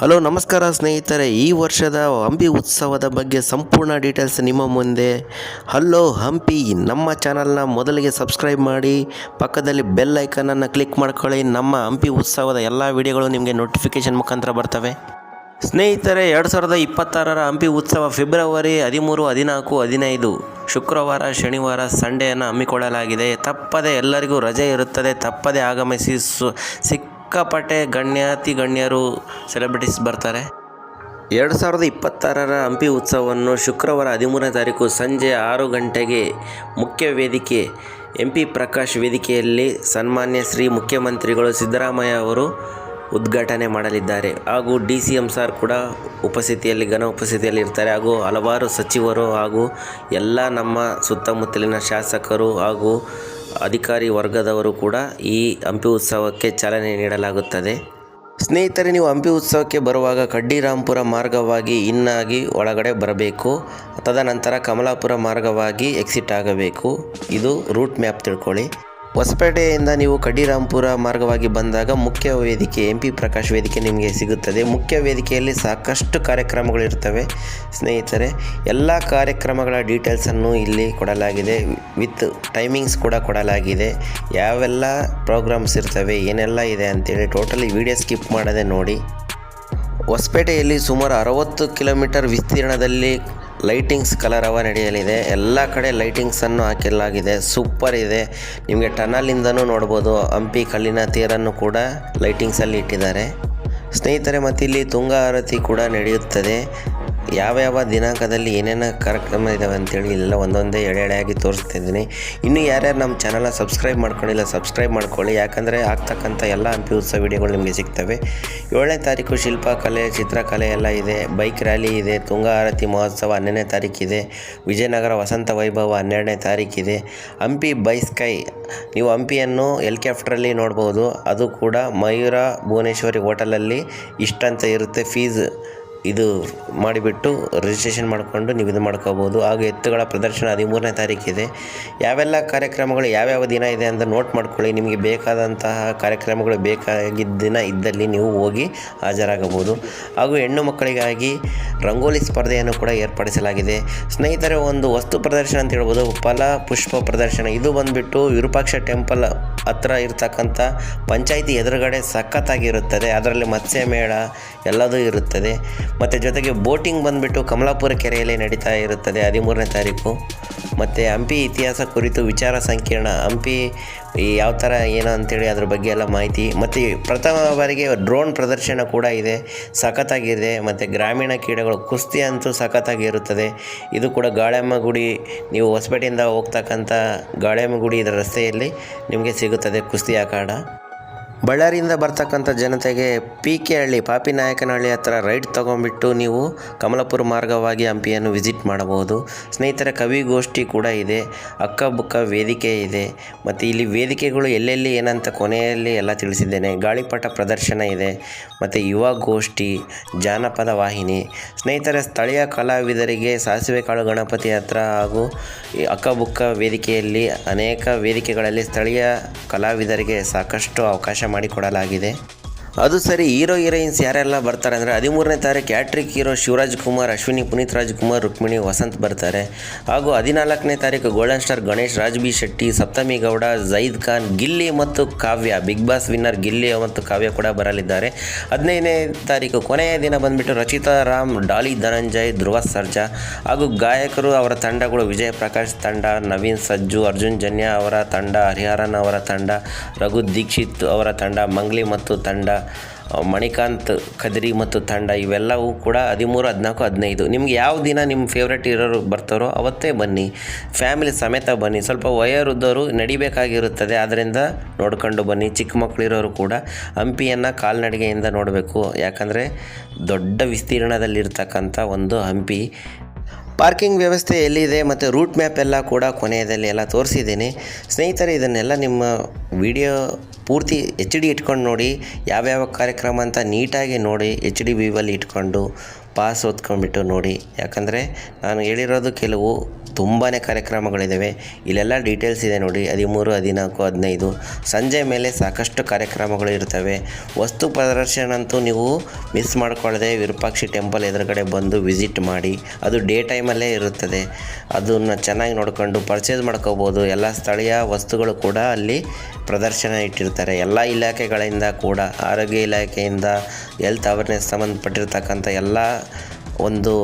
Hello, ನಮಸ್ಕಾರ ಸ್ನೇಹಿತರೆ. ಈ ವರ್ಷದ ಹಂಪಿ ಉತ್ಸವದ ಬಗ್ಗೆ ಸಂಪೂರ್ಣ ಡೀಟೇಲ್ಸ್ ನಿಮ್ಮ ಮುಂದೆ. ಹಲೋ, ಹಂಪಿ, ನಮ್ಮ ಚಾನಲ್ನ ಮೊದಲಿಗೆ ಸಬ್ಸ್ಕ್ರೈಬ್ ಮಾಡಿ, ಪಕ್ಕದಲ್ಲಿ ಬೆಲ್ ಐಕನನ್ನು ಕ್ಲಿಕ್ ಮಾಡ್ಕೊಳ್ಳಿ. ನಮ್ಮ ಹಂಪಿ ಉತ್ಸವದ ಎಲ್ಲ ವಿಡಿಯೋಗಳು ನಿಮಗೆ ನೋಟಿಫಿಕೇಷನ್ ಮುಖಾಂತರ ಬರ್ತವೆ. ಸ್ನೇಹಿತರೆ, ಎರಡು ಸಾವಿರದ ಇಪ್ಪತ್ತಾರರ ಹಂಪಿ ಉತ್ಸವ ಫೆಬ್ರವರಿ ಹದಿಮೂರು, ಹದಿನಾಲ್ಕು, ಹದಿನೈದು. ಶುಕ್ರವಾರ, ಶನಿವಾರ ಸಂಡೆಯನ್ನು ಹಮ್ಮಿಕೊಳ್ಳಲಾಗಿದೆ. ತಪ್ಪದೆ ಎಲ್ಲರಿಗೂ ರಜೆ ಇರುತ್ತದೆ. ತಪ್ಪದೆ ಆಗಮಿಸಿ ಸು ಸಿಕ್ಕಾಪಟ್ಟೆ ಗಣ್ಯಾತಿ ಗಣ್ಯರು ಸೆಲೆಬ್ರಿಟೀಸ್ ಬರ್ತಾರೆ. ಎರಡು ಸಾವಿರದ ಇಪ್ಪತ್ತಾರರ ಹಂಪಿ ಉತ್ಸವವನ್ನು ಶುಕ್ರವಾರ ಹದಿಮೂರನೇ ತಾರೀಕು ಸಂಜೆ ಆರು ಗಂಟೆಗೆ ಮುಖ್ಯ ವೇದಿಕೆ, ಎಂ ಪಿ ಪ್ರಕಾಶ್ ವೇದಿಕೆಯಲ್ಲಿ ಸನ್ಮಾನ್ಯ ಶ್ರೀ ಮುಖ್ಯಮಂತ್ರಿಗಳು ಸಿದ್ದರಾಮಯ್ಯ ಅವರು ಉದ್ಘಾಟನೆ ಮಾಡಲಿದ್ದಾರೆ. ಹಾಗೂ ಡಿ ಸಿ ಎಂ ಸಾರ್ ಕೂಡ ಉಪಸ್ಥಿತಿಯಲ್ಲಿ, ಘನ ಉಪಸ್ಥಿತಿಯಲ್ಲಿ ಇರ್ತಾರೆ. ಹಾಗೂ ಹಲವಾರು ಸಚಿವರು ಹಾಗೂ ಎಲ್ಲ ನಮ್ಮ ಸುತ್ತಮುತ್ತಲಿನ ಶಾಸಕರು ಹಾಗೂ ಅಧಿಕಾರಿ ವರ್ಗದವರು ಕೂಡ ಈ ಹಂಪಿ ಉತ್ಸವಕ್ಕೆ ಚಾಲನೆ ನೀಡಲಾಗುತ್ತದೆ. ಸ್ನೇಹಿತರೆ, ನೀವು ಹಂಪಿ ಉತ್ಸವಕ್ಕೆ ಬರುವಾಗ ಕಡ್ಡಿರಾಂಪುರ ಮಾರ್ಗವಾಗಿ ಇನ್ನಾಗಿ ಒಳಗಡೆ ಬರಬೇಕು. ತದನಂತರ ಕಮಲಾಪುರ ಮಾರ್ಗವಾಗಿ ಎಕ್ಸಿಟ್ ಆಗಬೇಕು. ಇದು ರೂಟ್ ಮ್ಯಾಪ್ ತಿಳ್ಕೊಳ್ಳಿ. ಹೊಸಪೇಟೆಯಿಂದ ನೀವು ಕಡಿರಾಂಪುರ ಮಾರ್ಗವಾಗಿ ಬಂದಾಗ ಮುಖ್ಯ ವೇದಿಕೆ ಎಂ ಪಿ ಪ್ರಕಾಶ್ ವೇದಿಕೆ ನಿಮಗೆ ಸಿಗುತ್ತದೆ. ಮುಖ್ಯ ವೇದಿಕೆಯಲ್ಲಿ ಸಾಕಷ್ಟು ಕಾರ್ಯಕ್ರಮಗಳು ಇರ್ತವೆ ಸ್ನೇಹಿತರೆ, ಎಲ್ಲ ಕಾರ್ಯಕ್ರಮಗಳ ಡೀಟೇಲ್ಸನ್ನು ಇಲ್ಲಿ ಕೊಡಲಾಗಿದೆ. ವಿತ್ ಟೈಮಿಂಗ್ಸ್ ಕೂಡ ಕೊಡಲಾಗಿದೆ. ಯಾವೆಲ್ಲ ಪ್ರೋಗ್ರಾಮ್ಸ್ ಇರ್ತವೆ, ಏನೆಲ್ಲ ಇದೆ ಅಂತೇಳಿ ಟೋಟಲಿ ವಿಡಿಯೋ ಸ್ಕಿಪ್ ಮಾಡದೆ ನೋಡಿ. ಹೊಸಪೇಟೆಯಲ್ಲಿ ಸುಮಾರು ಅರವತ್ತು ಕಿಲೋಮೀಟರ್ ವಿಸ್ತೀರ್ಣದಲ್ಲಿ ಲೈಟಿಂಗ್ಸ್ ಕಲರ್ ಅವ ನಡೆಯಲಿದೆ. ಎಲ್ಲ ಕಡೆ ಲೈಟಿಂಗ್ಸನ್ನು ಹಾಕಲಾಗಿದೆ. ಸೂಪರ್ ಇದೆ. ನಿಮಗೆ ಟನಲಿಂದನೂ ನೋಡ್ಬೋದು. ಹಂಪಿ ಕಲ್ಲಿನ ತೇರನ್ನು ಕೂಡ ಲೈಟಿಂಗ್ಸಲ್ಲಿ ಇಟ್ಟಿದ್ದಾರೆ. ಸ್ನೇಹಿತರೆ ಮತ್ತು ಇಲ್ಲಿ ತುಂಗ ಆರತಿ ಕೂಡ ನಡೆಯುತ್ತದೆ. ಯಾವ್ಯಾವ ದಿನಾಂಕದಲ್ಲಿ ಏನೇನು ಕಾರ್ಯಕ್ರಮ ಇದ್ದಾವೆ ಅಂತೇಳಿ ಇಲ್ಲೆಲ್ಲ ಒಂದೊಂದೇ ಎಳೆ ಎಳೆಯಾಗಿ ತೋರಿಸ್ತಿದ್ದೀನಿ ಇನ್ನು ಯಾರ್ಯಾರು ನಮ್ಮ ಚಾನಲ್ನ ಸಬ್ಸ್ಕ್ರೈಬ್ ಮಾಡ್ಕೊಂಡಿಲ್ಲ ಸಬ್ಸ್ಕ್ರೈಬ್ ಮಾಡ್ಕೊಳ್ಳಿ. ಯಾಕಂದರೆ ಆಗ್ತಕ್ಕಂಥ ಎಲ್ಲ ಹಂಪಿ ಉತ್ಸವ ವಿಡಿಯೋಗಳು ನಿಮಗೆ ಸಿಗ್ತವೆ. ಏಳನೇ ತಾರೀಕು ಶಿಲ್ಪಕಲೆ ಚಿತ್ರಕಲೆ ಎಲ್ಲ ಇದೆ. ಬೈಕ್ ರ್ಯಾಲಿ ಇದೆ. ತುಂಗ ಆರತಿ ಮಹೋತ್ಸವ ಹನ್ನೆರಡನೇ ತಾರೀಕಿದೆ ವಿಜಯನಗರ ವಸಂತ ವೈಭವ ಹನ್ನೆರಡನೇ ತಾರೀಕಿದೆ ಹಂಪಿ ಬೈ ಸ್ಕೈ. ನೀವು ಹಂಪಿಯನ್ನು ಹೆಲಿಕಾಪ್ಟ್ರಲ್ಲಿ ನೋಡ್ಬೋದು. ಅದು ಕೂಡ ಮಯೂರ ಭುವನೇಶ್ವರಿ ಹೋಟೆಲಲ್ಲಿ ಇಷ್ಟಂತ ಇರುತ್ತೆ. ಫೀಸ್ ಇದು ಮಾಡಿಬಿಟ್ಟು ರಿಜಿಸ್ಟ್ರೇಷನ್ ಮಾಡಿಕೊಂಡು ನೀವು ಇದು ಮಾಡ್ಕೋಬೋದು. ಹಾಗೂ ಎತ್ತುಗಳ ಪ್ರದರ್ಶನ ಹದಿಮೂರನೇ ತಾರೀಕಿದೆ ಯಾವೆಲ್ಲ ಕಾರ್ಯಕ್ರಮಗಳು, ಯಾವ್ಯಾವ ದಿನ ಇದೆ ಅಂತ ನೋಟ್ ಮಾಡ್ಕೊಳ್ಳಿ. ನಿಮಗೆ ಬೇಕಾದಂತಹ ಕಾರ್ಯಕ್ರಮಗಳು ಬೇಕಾಗಿದ್ದ ದಿನ ಇದ್ದಲ್ಲಿ ನೀವು ಹೋಗಿ ಹಾಜರಾಗಬಹುದು. ಹಾಗೂ ಹೆಣ್ಣು ಮಕ್ಕಳಿಗಾಗಿ ರಂಗೋಲಿ ಸ್ಪರ್ಧೆಯನ್ನು ಕೂಡ ಏರ್ಪಡಿಸಲಾಗಿದೆ. ಸ್ನೇಹಿತರೆ, ಒಂದು ವಸ್ತು ಪ್ರದರ್ಶನ ಅಂತ ಹೇಳ್ಬೋದು. ಫಲ, ಪುಷ್ಪ ಪ್ರದರ್ಶನ. ಇದು ಬಂದುಬಿಟ್ಟು ವಿರೂಪಾಕ್ಷ ಟೆಂಪಲ್ ಹತ್ರ ಇರತಕ್ಕಂಥ ಪಂಚಾಯಿತಿ ಎದುರುಗಡೆ ಸಖತ್ತಾಗಿರುತ್ತದೆ. ಅದರಲ್ಲಿ ಮತ್ಸ್ಯ ಮೇಳ ಎಲ್ಲದೂ ಇರುತ್ತದೆ. ಮತ್ತು ಜೊತೆಗೆ ಬೋಟಿಂಗ್ ಬಂದುಬಿಟ್ಟು ಕಮಲಾಪುರ ಕೆರೆಯಲ್ಲಿ ನಡೀತಾ ಇರುತ್ತದೆ ಹದಿಮೂರನೇ ತಾರೀಕು. ಮತ್ತು ಹಂಪಿ ಇತಿಹಾಸ ಕುರಿತು ವಿಚಾರ ಸಂಕಿರಣ. ಹಂಪಿ ಈ ಯಾವ ಥರ ಏನು ಅಂತೇಳಿ ಅದ್ರ ಬಗ್ಗೆ ಎಲ್ಲ ಮಾಹಿತಿ. ಮತ್ತು ಪ್ರಥಮ ಬಾರಿಗೆ ಡ್ರೋನ್ ಪ್ರದರ್ಶನ ಕೂಡ ಇದೆ. ಸಖತ್ತಾಗಿದೆ. ಮತ್ತು ಗ್ರಾಮೀಣ ಕ್ರೀಡೆಗಳು ಕುಸ್ತಿ ಅಂತೂ ಸಖತ್ತಾಗಿರುತ್ತದೆ ಇದು ಕೂಡ ಗಾಳೆಮ್ಮ ಗುಡಿ, ನೀವು ಹೊಸಪೇಟೆಯಿಂದ ಹೋಗ್ತಕ್ಕಂಥ ಗಾಳೆಮ್ಮ ಗುಡಿ ಇದರ ರಸ್ತೆಯಲ್ಲಿ ನಿಮಗೆ ಸಿಗುತ್ತದೆ ಕುಸ್ತಿ ಅಖಾಡ ಬಳ್ಳಾರಿಯಿಂದ ಬರ್ತಕ್ಕಂಥ ಜನತೆಗೆ ಪಿ ಕೆ ಹಳ್ಳಿ ಪಾಪಿನಾಯಕನಹಳ್ಳಿ ಹತ್ರ ರೈಡ್ ತೊಗೊಂಬಿಟ್ಟು ನೀವು ಕಮಲಪುರ ಮಾರ್ಗವಾಗಿ ಹಂಪಿಯನ್ನು ವಿಸಿಟ್ ಮಾಡಬಹುದು. ಸ್ನೇಹಿತರ ಕವಿಗೋಷ್ಠಿ ಕೂಡ ಇದೆ ಅಕ್ಕಬುಕ್ಕ ವೇದಿಕೆ ಇದೆ, ಮತ್ತು ಇಲ್ಲಿ ವೇದಿಕೆಗಳು ಎಲ್ಲೆಲ್ಲಿ ಏನಂತ ಕೊನೆಯಲ್ಲಿ ಎಲ್ಲ ತಿಳಿಸಿದ್ದೇನೆ. ಗಾಳಿಪಟ ಪ್ರದರ್ಶನ ಇದೆ, ಮತ್ತು ಯುವ ಗೋಷ್ಠಿ, ಜಾನಪದ ವಾಹಿನಿ. ಸ್ನೇಹಿತರ, ಸ್ಥಳೀಯ ಕಲಾವಿದರಿಗೆ ಸಾಸಿವೆ ಕಾಳು ಗಣಪತಿ ಹತ್ರ ಹಾಗೂ ಅಕ್ಕಬುಕ್ಕ ವೇದಿಕೆಯಲ್ಲಿ ಅನೇಕ ವೇದಿಕೆಗಳಲ್ಲಿ ಸ್ಥಳೀಯ ಕಲಾವಿದರಿಗೆ ಸಾಕಷ್ಟು ಅವಕಾಶ ಮಾಡಿಕೊಡಲಾಗಿದೆ. ಅದು ಸರಿ, ಹೀರೋ, ಹೀರೋಯಿನ್ಸ್ ಯಾರೆಲ್ಲ ಬರ್ತಾರೆ ಅಂದರೆ ಹದಿಮೂರನೇ ತಾರೀಕು ಕ್ಯಾಟ್ರಿಕ್ ಹೀರೋ ಶಿವರಾಜ್ ಕುಮಾರ್, ಅಶ್ವಿನಿ, ಪುನೀತ್ ರಾಜ್ಕುಮಾರ್ ರುಕ್ಮಿಣಿ, ವಸಂತ್ ಬರ್ತಾರೆ. ಹಾಗೂ ಹದಿನಾಲ್ಕನೇ ತಾರೀಕು golden star Ganesh Raj B Shetty, Saptami Gowda Zaid Khan, Gilli ಮತ್ತು Kavya, Bigg Boss winner Gilli ಮತ್ತು ಕಾವ್ಯ ಕೂಡ ಬರಲಿದ್ದಾರೆ. ಹದಿನೈದನೇ ತಾರೀಕು ಕೊನೆಯ ದಿನ ಬಂದುಬಿಟ್ಟು ರಚಿತಾ ರಾಮ್, ಡಾಲಿ ಧನಂಜಯ್, ಧ್ರುವ ಸರ್ಜಾ ಹಾಗೂ ಗಾಯಕರು ಅವರ ತಂಡಗಳು ವಿಜಯ್ ಪ್ರಕಾಶ್ ತಂಡ, ನವೀನ್ ಸಜ್ಜು, ಅರ್ಜುನ್ ಜನ್ಯ ಅವರ ತಂಡ, ಹರಿಹರನ್ ಅವರ ತಂಡ, ರಘು ದೀಕ್ಷಿತ್ ಅವರ ತಂಡ, ಮಂಗ್ಲಿ ಮತ್ತು ತಂಡ ಮಣಿಕಾಂತ್, ಕದ್ರಿ ಮತ್ತು ತಂಡ, ಇವೆಲ್ಲವೂ ಕೂಡ ಹದಿಮೂರು, ಹದಿನಾಲ್ಕು, ಹದಿನೈದು. ನಿಮ್ಗೆ ಯಾವ ದಿನ ನಿಮ್ಮ ಫೇವ್ರೆಟ್ ಇರೋರು ಬರ್ತಾರೋ ಅವತ್ತೇ ಬನ್ನಿ. ಫ್ಯಾಮಿಲಿ ಸಮೇತ ಬನ್ನಿ. ಸ್ವಲ್ಪ ವಯೋವೃದ್ಧರು ನಡಿಬೇಕಾಗಿರುತ್ತದೆ. ಆದ್ದರಿಂದ ನೋಡ್ಕೊಂಡು ಬನ್ನಿ. ಚಿಕ್ಕ ಮಕ್ಕಳಿರೋರು ಕೂಡ ಹಂಪಿಯನ್ನು ಕಾಲ್ನಡಿಗೆಯಿಂದ ನೋಡಬೇಕು. ಯಾಕಂದರೆ ದೊಡ್ಡ ವಿಸ್ತೀರ್ಣದಲ್ಲಿರ್ತಕ್ಕಂಥ ಒಂದು ಹಂಪಿ. ಪಾರ್ಕಿಂಗ್ ವ್ಯವಸ್ಥೆ ಎಲ್ಲಿದೆ ಮತ್ತು ರೂಟ್ ಮ್ಯಾಪ್ ಎಲ್ಲ ಕೂಡ ಕೊನೆಯದಲ್ಲಿ ಎಲ್ಲ ತೋರಿಸಿದ್ದೀನಿ. ಸ್ನೇಹಿತರೆ, ಇದನ್ನೆಲ್ಲ ನಿಮ್ಮ ವಿಡಿಯೋ ಪೂರ್ತಿ ಎಚ್ ಡಿ ಇಟ್ಕೊಂಡು ನೋಡಿ, ಯಾವ್ಯಾವ ಕಾರ್ಯಕ್ರಮ ಅಂತ ನೀಟಾಗಿ ನೋಡಿ, ಎಚ್ ಡಿ ವಿವಲ್ಲಿ ಇಟ್ಕೊಂಡು ಪಾಸ್ ಓದ್ಕೊಂಡ್ಬಿಟ್ಟು ನೋಡಿ. ಯಾಕಂದರೆ ನಾನು ಹೇಳಿರೋದು ಕೆಲವು ತುಂಬಾ ಕಾರ್ಯಕ್ರಮಗಳಿದ್ದಾವೆ ಇಲ್ಲೆಲ್ಲ ಡೀಟೇಲ್ಸ್ ಇದೆ ನೋಡಿ. ಹದಿಮೂರು, ಹದಿನಾಲ್ಕು, ಹದಿನೈದು. ಸಂಜೆ ಮೇಲೆ ಸಾಕಷ್ಟು ಕಾರ್ಯಕ್ರಮಗಳು ಇರ್ತವೆ. ವಸ್ತು ಪ್ರದರ್ಶನ ಅಂತೂ ನೀವು ಮಿಸ್ ಮಾಡ್ಕೊಳ್ಳದೆ ವಿರೂಪಾಕ್ಷಿ ಟೆಂಪಲ್ ಎದುರುಗಡೆ ಬಂದು ವಿಸಿಟ್ ಮಾಡಿ, ಅದು ಡೇ ಟೈಮಲ್ಲೇ ಇರುತ್ತದೆ. ಅದನ್ನು ಚೆನ್ನಾಗಿ ನೋಡ್ಕೊಂಡು ಪರ್ಚೇಸ್ ಮಾಡ್ಕೋಬೋದು. ಎಲ್ಲ ಸ್ಥಳೀಯ ವಸ್ತುಗಳು ಕೂಡ ಅಲ್ಲಿ ಪ್ರದರ್ಶನ ಇಟ್ಟಿರ್ತಾರೆ. ಎಲ್ಲ ಇಲಾಖೆಗಳಿಂದ ಕೂಡ, ಆರೋಗ್ಯ ಇಲಾಖೆಯಿಂದ ಹೆಲ್ತ್ ಅವೇರ್ನೆಸ್ ಸಂಬಂಧಪಟ್ಟಿರ್ತಕ್ಕಂಥ ಎಲ್ಲ ಒಂದು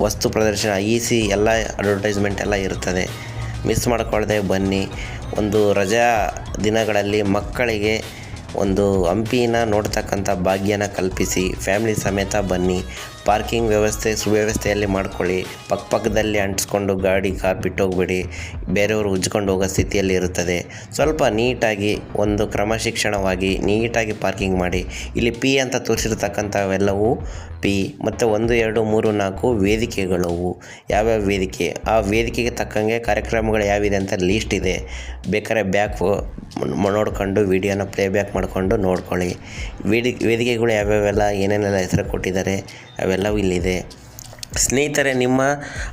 ವಸ್ತು ಪ್ರದರ್ಶನ ಇ ಸಿ ಎಲ್ಲ ಅಡ್ವರ್ಟೈಸ್ಮೆಂಟ್ ಎಲ್ಲ ಇರ್ತದೆ. ಮಿಸ್ ಮಾಡ್ಕೊಳ್ಳದೆ ಬನ್ನಿ. ಒಂದು ರಜಾ ದಿನಗಳಲ್ಲಿ ಮಕ್ಕಳಿಗೆ ಒಂದು ಹಂಪಿನ ನೋಡ್ತಕ್ಕಂಥ ಭಾಗ್ಯನ ಕಲ್ಪಿಸಿ ಫ್ಯಾಮಿಲಿ ಸಮೇತ ಬನ್ನಿ. ಪಾರ್ಕಿಂಗ್ ವ್ಯವಸ್ಥೆ, ಸುವ್ಯವಸ್ಥೆಯಲ್ಲಿ ಮಾಡ್ಕೊಳ್ಳಿ. ಪಕ್ಕಪಕ್ಕದಲ್ಲಿ ಅಂಟಿಸ್ಕೊಂಡು ಗಾಡಿ ಕಾರ್ ಬಿಟ್ಟೋಗ್ಬೇಡಿ. ಬೇರೆಯವರು ಉಜ್ಕೊಂಡು ಹೋಗೋ ಸ್ಥಿತಿಯಲ್ಲಿ ಇರುತ್ತದೆ. ಸ್ವಲ್ಪ ನೀಟಾಗಿ ಒಂದು ಕ್ರಮಶಿಕ್ಷಣವಾಗಿ ನೀಟಾಗಿ ಪಾರ್ಕಿಂಗ್ ಮಾಡಿ. ಇಲ್ಲಿ ಪಿ ಅಂತ ತೋರಿಸಿರ್ತಕ್ಕಂಥವೆಲ್ಲವೂ ಪಿ ಮತ್ತು ಒಂದು, ಎರಡು, ಮೂರು, ನಾಲ್ಕು ವೇದಿಕೆಗಳವು. ಯಾವ್ಯಾವ ವೇದಿಕೆ? ಆ ವೇದಿಕೆಗೆ ತಕ್ಕಂಗೆ ಕಾರ್ಯಕ್ರಮಗಳು ಯಾವಿದೆ ಅಂತ ಲೀಸ್ಟ್ ಇದೆ. ಬೇಕಾದ್ರೆ ಬ್ಯಾಕ್ ನೋಡ್ಕೊಂಡು ವಿಡಿಯೋನ ಪ್ಲೇಬ್ಯಾಕ್ ಮಾಡಿಕೊಂಡು ನೋಡ್ಕೊಳ್ಳಿ. ವೇದಿ ವೇದಿಕೆಗಳು ಯಾವ್ಯಾವೆಲ್ಲ, ಏನೇನೆಲ್ಲ ಹೆಸರು ಕೊಟ್ಟಿದ್ದಾರೆ ಅವೆಲ್ಲವೂ ಇಲ್ಲಿದೆ ಸ್ನೇಹಿತರೆ, ನಿಮ್ಮ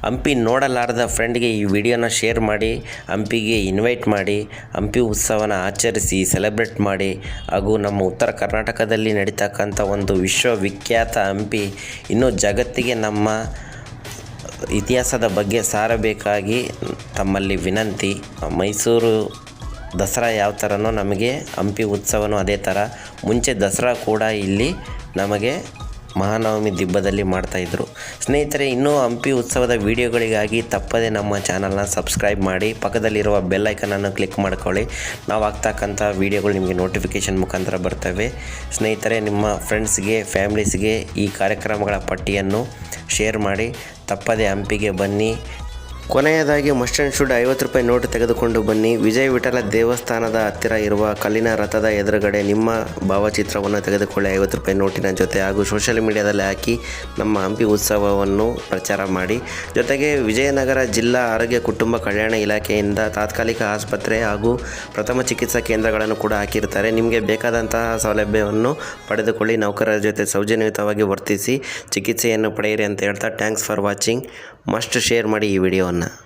ಹಂಪಿ ನೋಡಲಾರದ ಫ್ರೆಂಡ್ಗೆ ಈ ವಿಡಿಯೋನ ಶೇರ್ ಮಾಡಿ, ಹಂಪಿಗೆ ಇನ್ವೈಟ್ ಮಾಡಿ, ಹಂಪಿ ಉತ್ಸವನ ಆಚರಿಸಿ ಸೆಲೆಬ್ರೇಟ್ ಮಾಡಿ, ಹಾಗೂ ನಮ್ಮ ಉತ್ತರ ಕರ್ನಾಟಕದಲ್ಲಿ ನಡೀತಕ್ಕಂಥ ಒಂದು ವಿಶ್ವವಿಖ್ಯಾತ ಹಂಪಿ ಇನ್ನೂ ಜಗತ್ತಿಗೆ ನಮ್ಮ ಇತಿಹಾಸದ ಬಗ್ಗೆ ಸಾರಬೇಕಾಗಿ ತಮ್ಮಲ್ಲಿ ವಿನಂತಿ. ಮೈಸೂರು ದಸರಾ ಯಾವ ಥರನೋ ನಮಗೆ ಹಂಪಿ ಉತ್ಸವನೂ ಅದೇ ಥರ. ಮುಂಚೆ ದಸರಾ ಕೂಡ ಇಲ್ಲಿ ನಮಗೆ ಮಹಾನವಮಿ ದಿಬ್ಬದಲ್ಲಿ ಮಾಡ್ತಾಯಿದ್ರು ಸ್ನೇಹಿತರೆ, ಇನ್ನೂ ಹಂಪಿ ಉತ್ಸವದ ವಿಡಿಯೋಗಳಿಗಾಗಿ ತಪ್ಪದೆ ನಮ್ಮ ಚಾನಲ್ನ ಸಬ್ಸ್ಕ್ರೈಬ್ ಮಾಡಿ, ಪಕ್ಕದಲ್ಲಿರುವ ಬೆಲ್ ಐಕನನ್ನು ಕ್ಲಿಕ್ ಮಾಡ್ಕೊಳ್ಳಿ. ನಾವು ಆಗ್ತಕ್ಕಂಥ ವಿಡಿಯೋಗಳು ನಿಮಗೆ ನೋಟಿಫಿಕೇಷನ್ ಮುಖಾಂತರ ಬರ್ತವೆ. ಸ್ನೇಹಿತರೆ, ನಿಮ್ಮ ಫ್ರೆಂಡ್ಸ್ಗೆ ಫ್ಯಾಮ್ಲೀಸ್ಗೆ ಈ ಕಾರ್ಯಕ್ರಮಗಳ ಪಟ್ಟಿಯನ್ನು ಶೇರ್ ಮಾಡಿ. ತಪ್ಪದೆ ಹಂಪಿಗೆ ಬನ್ನಿ. ಕೊನೆಯದಾಗಿ ಮಸ್ಟ್ ಆ್ಯಂಡ್ ಶುಡ್ ಐವತ್ತು ರೂಪಾಯಿ ನೋಟು ತೆಗೆದುಕೊಂಡು ಬನ್ನಿ. ವಿಜಯ ವಿಠಲ ದೇವಸ್ಥಾನದ ಹತ್ತಿರ ಇರುವ ಕಲ್ಲಿನ ರಥದ ಎದುರುಗಡೆ ನಿಮ್ಮ ಭಾವಚಿತ್ರವನ್ನು ತೆಗೆದುಕೊಳ್ಳಿ. ಐವತ್ತು ರೂಪಾಯಿ ನೋಟಿನ ಜೊತೆ ಹಾಗೂ ಸೋಷಿಯಲ್ ಮೀಡಿಯಾದಲ್ಲಿ ಹಾಕಿ ನಮ್ಮ ಹಂಪಿ ಉತ್ಸವವನ್ನು ಪ್ರಚಾರ ಮಾಡಿ. ಜೊತೆಗೆ ವಿಜಯನಗರ ಜಿಲ್ಲಾ ಆರೋಗ್ಯ ಕುಟುಂಬ ಕಲ್ಯಾಣ ಇಲಾಖೆಯಿಂದ ತಾತ್ಕಾಲಿಕ ಆಸ್ಪತ್ರೆ ಹಾಗೂ ಪ್ರಥಮ ಚಿಕಿತ್ಸಾ ಕೇಂದ್ರಗಳನ್ನು ಕೂಡ ಹಾಕಿರ್ತಾರೆ ನಿಮಗೆ ಬೇಕಾದಂತಹ ಸೌಲಭ್ಯವನ್ನು ಪಡೆದುಕೊಳ್ಳಿ. ನೌಕರರ ಜೊತೆ ಸೌಜನ್ಯಯುತವಾಗಿ ವರ್ತಿಸಿ ಚಿಕಿತ್ಸೆಯನ್ನು ಪಡೆಯಿರಿ ಅಂತ ಹೇಳ್ತಾ thanks for watching. Must share ಮಾಡಿ ಈ ವಿಡಿಯೋವನ್ನು corona.